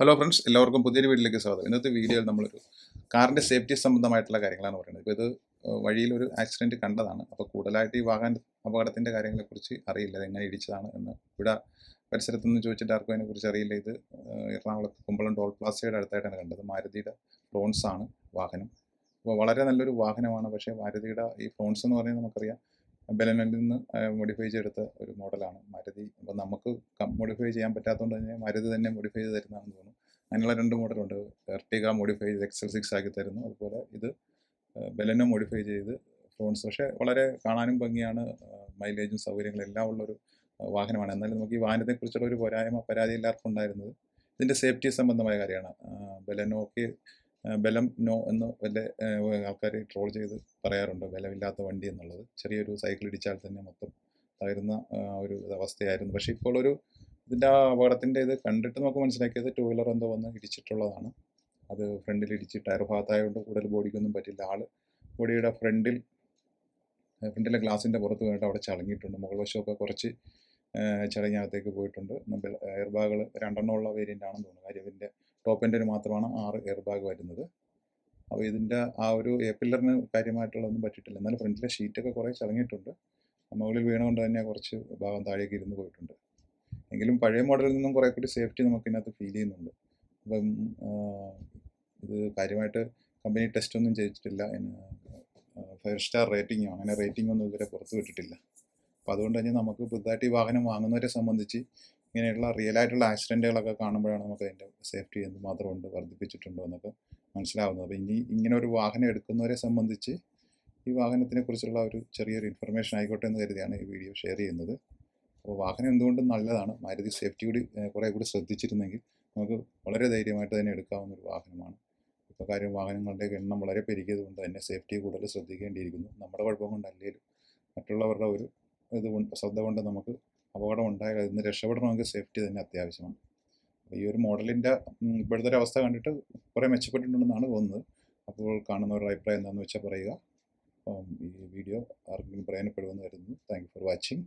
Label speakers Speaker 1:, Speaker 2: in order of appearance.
Speaker 1: Hello friends എല്ലാവർക്കും പുതിയൊരു വീട്ടിലേക്ക് സ്വാഗതം. ഇന്നത്തെ വീഡിയോയിൽ നമ്മളൊരു കാറിന്റെ സേഫ്റ്റി സംബന്ധമായിട്ടുള്ള കാര്യങ്ങളാണ് പറയുന്നത്. ഇപ്പോൾ ഇത് വഴിയിൽ ഒരു ആക്സിഡന്റ് കണ്ടതാണ്. അപ്പോൾ കൂടുതലായിട്ട് ഈ വാഹന അപകടത്തിന്റെ കാര്യങ്ങളെക്കുറിച്ച് അറിയില്ല. അത് എങ്ങനെ ഇടിച്ചതാണ് എന്ന് ഇവിടെ പരിസരത്ത് നിന്ന് ചോദിച്ചിട്ട് ആർക്കും അതിനെക്കുറിച്ച് അറിയില്ല. ഇത് എറണാകുളത്ത് കുമ്പളം ടോൾ പ്ലാസയുടെ അടുത്തായിട്ടാണ് കണ്ടത്. മാരുതിയുടെ ഫ്രോൺസ് ആണ് വാഹനം. അപ്പോൾ വളരെ നല്ലൊരു വാഹനമാണ്. പക്ഷേ മാരുതിയുടെ ഈ ഫ്രോൺസ് എന്ന് പറയുന്നത് നമുക്കറിയാം. ബെലനിൽ നിന്ന് മോഡിഫൈ ചെയ്തെടുത്ത ഒരു മോഡലാണ് മാരുതി അപ്പോൾ നമുക്ക് മോഡിഫൈ ചെയ്യാൻ പറ്റാത്തതുകൊണ്ട് തന്നെ മാരുതി തന്നെ മോഡിഫൈ ചെയ്ത് തരുന്നതാണെന്ന് അങ്ങനെയുള്ള രണ്ട് മോഡലുണ്ട് എർട്ടിക മോഡിഫൈ ചെയ്ത് എക്സൽ സിക്സ് ആക്കി തരുന്നു. അതുപോലെ ഇത് ബെലനോ മോഡിഫൈ ചെയ്ത് ഫോൺസ് പക്ഷേ വളരെ കാണാനും ഭംഗിയാണ് മൈലേജും സൗകര്യങ്ങളും എല്ലാം ഉള്ളൊരു വാഹനമാണ്. എന്നാലും നമുക്ക് ഈ വാഹനത്തെക്കുറിച്ചുള്ള ഒരു പോരായ്മ പരാതി എല്ലാവർക്കും ഉണ്ടായിരുന്നത് ഇതിന്റെ സേഫ്റ്റി സംബന്ധമായ കാര്യമാണ്. ബെലനോക്ക് ബലം നോ എന്ന് വല്ല ആൾക്കാർ ട്രോൾ ചെയ്ത് പറയാറുണ്ട്. ബലമില്ലാത്ത വണ്ടി എന്നുള്ളത്. ചെറിയൊരു സൈക്കിൾ ഇടിച്ചാൽ തന്നെ മൊത്തം തകരുന്ന ഒരു അവസ്ഥയായിരുന്നു. പക്ഷേ ഇപ്പോൾ ഒരു ഇതിന്റെ ആ അപകടത്തിന്റെ ഇത് കണ്ടിട്ട് നമുക്ക് മനസ്സിലാക്കിയത് ടു വീലർ എന്തോ വന്ന് ഇടിച്ചിട്ടുള്ളതാണ്. അത് ഫ്രണ്ടിൽ ഇടിച്ച് ടയർ ഭാഗത്തായതുകൊണ്ട് കൂടുതൽ ബോഡിക്കൊന്നും പറ്റില്ല. ആൾ ബോഡിയുടെ ഫ്രണ്ടിൽ ഫ്രണ്ടിലെ ഗ്ലാസിന്റെ പുറത്ത് വേണ്ട അവിടെ ചളങ്ങിയിട്ടുണ്ട് മുകൾ വശമൊക്കെ കുറച്ച് ചളങ്ങിനകത്തേക്ക് പോയിട്ടുണ്ട്. പോയിട്ടുണ്ട് എയർ ബാഗുകൾ രണ്ടെണ്ണമുള്ള വേരിയന്റ് ആണെന്ന് തോന്നുന്നു. കാര്യം ഇതിന്റെ ടോപ്പ് എൻഡിന് മാത്രമാണ് ആറ് എയർ ബാഗ് വരുന്നത്. അപ്പോൾ ഇതിന്റെ ആ ഒരു എ പില്ലറിന് കാര്യമായിട്ടുള്ളതൊന്നും പറ്റിയിട്ടില്ല. എന്നാലും ഫ്രണ്ടിലെ ഷീറ്റൊക്കെ കുറേ ചളങ്ങിയിട്ടുണ്ട് മുകളിൽ വീണുകൊണ്ട് തന്നെ കുറച്ച് ഭാഗം താഴേക്ക് ഇരുന്ന് പോയിട്ടുണ്ട്. എങ്കിലും പഴയ മോഡലിൽ നിന്നും കുറേ കൂടി സേഫ്റ്റി നമുക്ക് ഇതിനകത്ത് ഫീൽ ചെയ്യുന്നുണ്ട്. അപ്പം ഇത് കാര്യമായിട്ട് കമ്പനി ടെസ്റ്റ് ഒന്നും ചെയ്തിട്ടില്ല. ഫൈവ് സ്റ്റാർ റേറ്റിംഗോ അങ്ങനെ റേറ്റിംഗ് ഒന്നും ഇതുവരെ പുറത്തു വിട്ടിട്ടില്ല. അപ്പോൾ അതുകൊണ്ട് തന്നെ നമുക്ക് പുതുതായിട്ട് ഈ വാഹനം വാങ്ങുന്നവരെ സംബന്ധിച്ച് ഇങ്ങനെയുള്ള റിയൽ ആയിട്ടുള്ള ആക്സിഡന്റുകളൊക്കെ കാണുമ്പോഴാണ് നമുക്ക് അതിന്റെ സേഫ്റ്റി എന്തുമാത്രം ഉണ്ട് വർദ്ധിപ്പിച്ചിട്ടുണ്ടോ എന്നൊക്കെ മനസ്സിലാവുന്നത്. അപ്പോൾ ഇനി ഇങ്ങനെ ഒരു വാഹനം എടുക്കുന്നവരെ സംബന്ധിച്ച് ഈ വാഹനത്തിനെ കുറിച്ചുള്ള ഒരു ചെറിയൊരു ഇൻഫർമേഷൻ ആയിക്കോട്ടെ എന്ന് കരുതിയാണ് ഈ വീഡിയോ ഷെയർ ചെയ്യുന്നത്. അപ്പോൾ വാഹനം എന്തുകൊണ്ടും നല്ലതാണ്. മാരുതി സേഫ്റ്റി കൂടി കുറേ കൂടി ശ്രദ്ധിച്ചിരുന്നെങ്കിൽ നമുക്ക് വളരെ ധൈര്യമായിട്ട് തന്നെ എടുക്കാവുന്ന ഒരു വാഹനമാണ്. ഇപ്പോൾ കാര്യം വാഹനങ്ങളുടെ എണ്ണം വളരെ പെരുകിയത് കൊണ്ട് തന്നെ സേഫ്റ്റി കൂടുതൽ ശ്രദ്ധിക്കേണ്ടിയിരിക്കുന്നു. നമ്മുടെ കുഴപ്പം കൊണ്ടല്ലേലും മറ്റുള്ളവരുടെ ഒരു ഇത് ശ്രദ്ധ കൊണ്ട് നമുക്ക് അപകടം ഉണ്ടായാൽ അതിൽ നിന്ന് രക്ഷപ്പെടണമെങ്കിൽ സേഫ്റ്റി തന്നെ അത്യാവശ്യമാണ്. ഈ ഒരു മോഡലിന്റെ ഇപ്പോഴത്തെ ഒരു അവസ്ഥ കണ്ടിട്ട് കുറേ മെച്ചപ്പെട്ടിട്ടുണ്ടെന്നാണ് തോന്നുന്നത്. അപ്പോൾ കാണുന്നവരുടെ അഭിപ്രായം എന്താണെന്ന് വെച്ചാൽ പറയുക. ഈ വീഡിയോ ആർക്കെങ്കിലും പ്രയോജനപ്പെടുമെന്ന് കരുതുന്നു. Thank for watching